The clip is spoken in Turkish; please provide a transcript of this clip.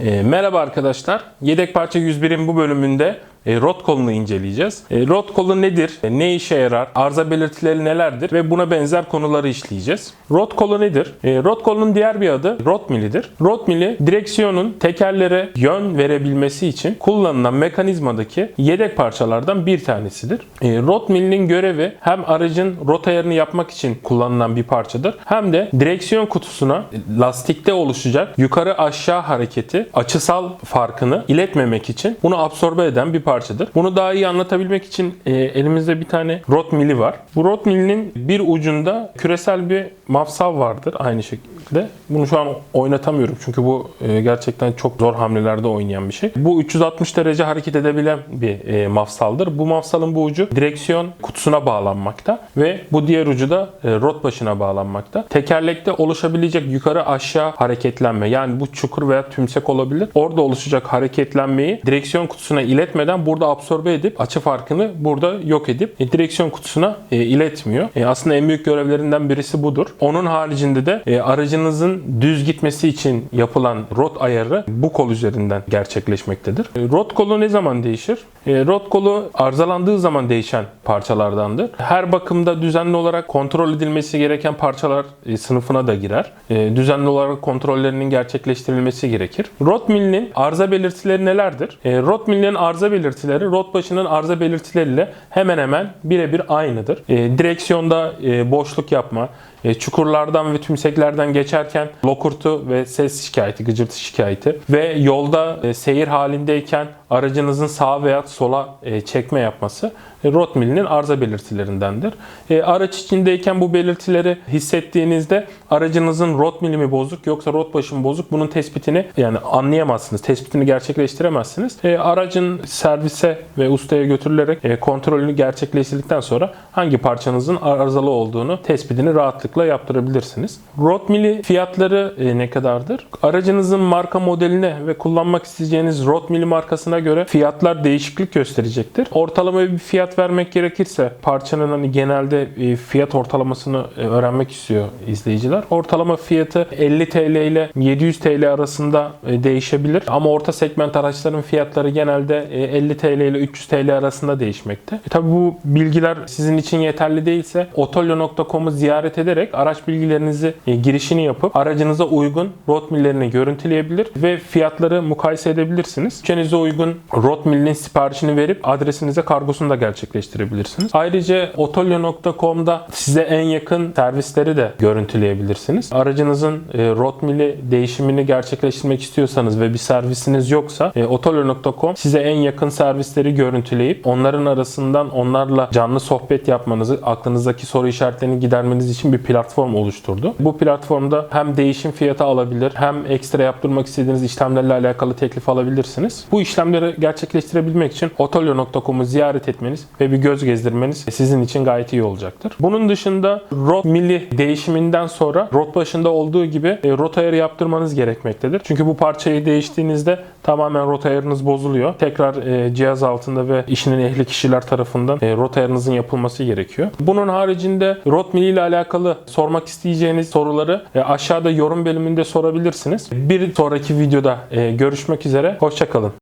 E, merhaba arkadaşlar. Yedek parça 101'in bu bölümünde e, rot kolunu inceleyeceğiz. E, rot kolu nedir? E, ne işe yarar? Arıza belirtileri nelerdir? Ve buna benzer konuları işleyeceğiz. Rot kolu nedir? E, rot kolunun diğer bir adı rot milidir. Rot mili direksiyonun tekerlere yön verebilmesi için kullanılan mekanizmadaki yedek parçalardan bir tanesidir. E, rot milinin görevi hem aracın rot ayarını yapmak için kullanılan bir parçadır hem de direksiyon kutusuna lastikte oluşacak yukarı aşağı hareketi açısal farkını iletmemek için bunu absorbe eden bir parçadır. Bunu daha iyi anlatabilmek için e, elimizde bir tane rot mili var. Bu rot milinin bir ucunda küresel bir mafsal vardır aynı şekilde. Bunu şu an oynatamıyorum çünkü bu e, gerçekten çok zor hamlelerde oynayan bir şey. Bu 360 derece hareket edebilen bir e, mafsaldır. Bu mafsalın bu ucu direksiyon kutusuna bağlanmakta ve bu diğer ucu da e, rot başına bağlanmakta. Tekerlekte oluşabilecek yukarı aşağı hareketlenme yani bu çukur veya tümsek olabilir. Orada oluşacak hareketlenmeyi direksiyon kutusuna iletmeden burada absorbe edip açı farkını burada yok edip e, direksiyon kutusuna e, iletmiyor. E, aslında en büyük görevlerinden birisi budur. Onun haricinde de e, aracınızın düz gitmesi için yapılan rot ayarı bu kol üzerinden gerçekleşmektedir. E, rot kolu ne zaman değişir? E, rot kolu arızalandığı zaman değişen parçalardandır. Her bakımda düzenli olarak kontrol edilmesi gereken parçalar e, sınıfına da girer. E, düzenli olarak kontrollerinin gerçekleştirilmesi gerekir. Rot milinin arıza belirtileri nelerdir? Rot milinin arıza belirtileri rot başının arıza belirtileriyle hemen hemen birebir aynıdır. Direksiyonda boşluk yapma, çukurlardan ve tümseklerden geçerken lokurtu ve ses şikayeti, gıcırtı şikayeti ve yolda seyir halindeyken aracınızın sağa veya sola e, çekme yapması e, rot milinin arıza belirtilerindendir. E, araç içindeyken bu belirtileri hissettiğinizde aracınızın rot mili mi bozuk yoksa rot başı mı bozuk bunun tespitini yani anlayamazsınız. Tespitini gerçekleştiremezsiniz. E, aracın servise ve ustaya götürülerek e, kontrolünü gerçekleştirdikten sonra hangi parçanızın arızalı olduğunu tespitini rahatlıkla yaptırabilirsiniz. Rot mili fiyatları ne kadardır? Aracınızın marka modeline ve kullanmak isteyeceğiniz rot mili markasına göre fiyatlar değişiklik gösterecektir. Ortalama bir fiyat vermek gerekirse parçanın hani genelde e, fiyat ortalamasını e, öğrenmek istiyor izleyiciler. Ortalama fiyatı 50 TL ile 700 TL arasında e, değişebilir ama orta segment araçların fiyatları genelde e, 50 TL ile 300 TL arasında değişmekte. E, tabii bu bilgiler sizin için yeterli değilse otolyo.com'u ziyaret ederek araç bilgilerinizi girişini yapıp aracınıza uygun rot millerini görüntüleyebilir ve fiyatları mukayese edebilirsiniz. Bütçenize uygun rot millinin siparişini verip adresinize kargosunu da gerçekleştirebilirsiniz. Ayrıca otolyo.com'da size en yakın servisleri de görüntüleyebilirsiniz. Aracınızın e, rot mili değişimini gerçekleştirmek istiyorsanız ve bir servisiniz yoksa e, otolyo.com size en yakın servisleri görüntüleyip onların arasından onlarla canlı sohbet yapmanızı, aklınızdaki soru işaretlerini gidermeniz için bir platform oluşturdu. Bu platformda hem değişim fiyatı alabilir hem ekstra yaptırmak istediğiniz işlemlerle alakalı teklif alabilirsiniz. Bu işlemleri gerçekleştirebilmek için otolyo.com'u ziyaret etmeniz ve bir göz gezdirmeniz sizin için gayet iyi olacaktır. Bunun dışında rot mili değişiminden sonra rot başında olduğu gibi e, rot ayarı yaptırmanız gerekmektedir. Çünkü bu parçayı değiştiğinizde tamamen rot ayarınız bozuluyor. Tekrar e, cihaz altında ve işinin ehli kişiler tarafından e, rot ayarınızın yapılması gerekiyor. Bunun haricinde rot mili ile alakalı sormak isteyeceğiniz soruları aşağıda yorum bölümünde sorabilirsiniz. Bir sonraki videoda görüşmek üzere. Hoşçakalın.